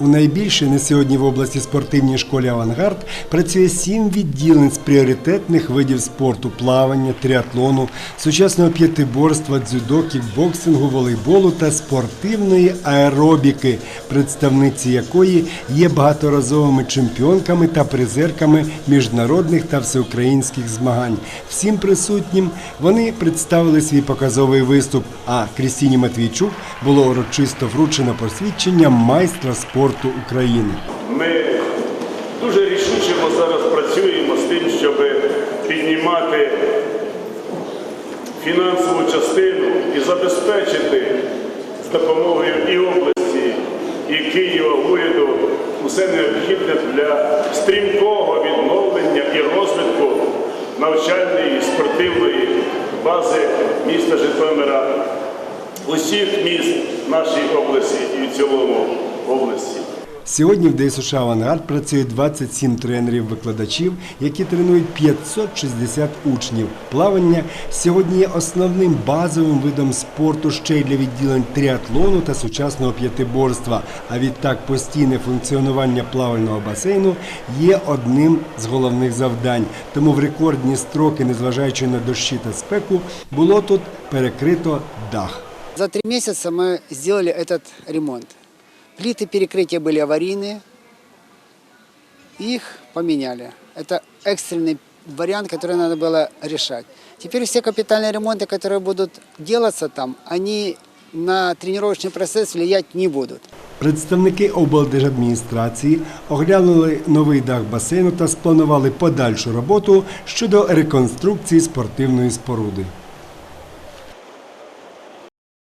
У найбільшій на сьогодні в області спортивній школі Авангард працює сім відділень з пріоритетних видів спорту: плавання, тріатлону, сучасного п'ятиборства, дзюдо, кікбоксингу, волейболу та спортивної аеробіки, представниці якої є багаторазовими чемпіонками та призерками міжнародних та всеукраїнських змагань. Всім присутнім вони представили свій показовий виступ. А Крістіні Матвійчук було урочисто вручено посвідчення майстра спорту України. Ми дуже рішучимо зараз працюємо з тим, щоб піднімати фінансову частину і забезпечити з допомогою і області, і Києва, уряду усе необхідне для стрімкого відновлення і розвитку навчальної і спортивної бази міста Житомира, усіх міст нашої області і в цілому області. Сьогодні в ДСШ «Авангард» працює 27 тренерів-викладачів, які тренують 560 учнів. Плавання сьогодні є основним базовим видом спорту ще й для відділень тріатлону та сучасного п'ятиборства. А відтак постійне функціонування плавального басейну є одним з головних завдань. Тому в рекордні строки, незважаючи на дощі та спеку, було тут перекрито дах. За три месяца мы сделали этот ремонт. Плиты перекрытия были аварийные, их поменяли. Это экстренный вариант, который надо было решать. Теперь все капитальные ремонты, которые будут делаться там, они на тренировочный процесс влиять не будут. Представники облдержадміністрації оглянули новий дах басейну та спланували подальшу роботу щодо реконструкції спортивної споруди.